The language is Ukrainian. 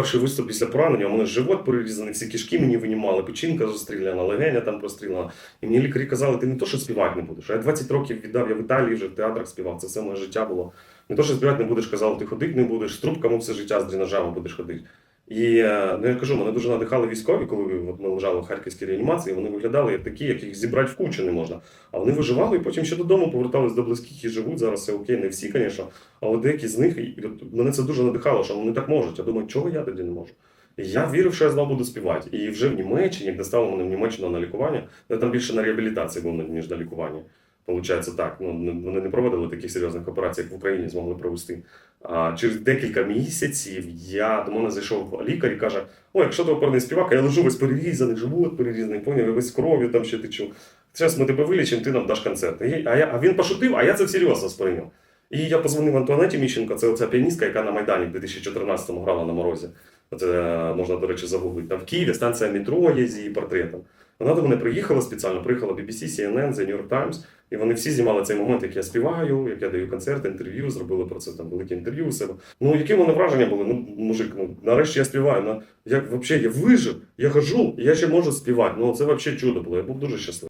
Перший виступ після поранення, у мене живот перерізаний, всі кишки мені винімали, печінка застріляна, легеня там простріляна. І мені лікарі казали, ти не то, що співати не будеш. А я 20 років віддав, я в Італії вже в театрах співав, це все моє життя було. Не то, що співати не будеш, казали, ти ходити не будеш, з трубками все життя з дренажами будеш ходити. І е, ну, я кажу, мене дуже надихали військові, коли от ми лежали в харківській реанімації, вони виглядали як такі, яких зібрати в кучу не можна. А вони виживали і потім ще додому повертались до близьких і живуть. Зараз все окей, не всі, звісно, але деякі з них і от мене це дуже надихало, що вони так можуть. Я думаю, чого я тоді не можу? І я вірив, що я знову буду співати. І вже в Німеччині, як доставили мене в Німеччину на лікування, я там більше на реабілітації був ніж на лікуванні. Получається так. Ну вони не проводили таких серйозних операцій, як в Україні змогли провести. А через декілька місяців я до мене зайшов лікар і каже: О, якщо ти оперний співак, я лежу весь перерізаний, живот перерізаний, поняв, я весь кров'ю там ще течу. Зараз ми тебе вилічимо, ти нам даш концерт. А, я, а він пошутив, а я це всерйозно сприйняв. І я позвонив Антуанеті Міщенко, це оця піаністка, яка на Майдані в 2014-му грала на морозі. Це е, можна, до речі, загуглити. Там в Києві станція метро є з її портретом. Вона до мене приїхала спеціально, приїхала BBC, CNN, The New York Times, і вони всі знімали цей момент, як я співаю, як я даю концерт, інтерв'ю, зробили про це там велике інтерв'ю у себе. Ну, які вони враження були? Ну, мужик, ну нарешті я співаю. Ну, як взагалі я вижив, я хожу, я ще можу співати. Ну це взагалі чудо було. Я був дуже щасливий.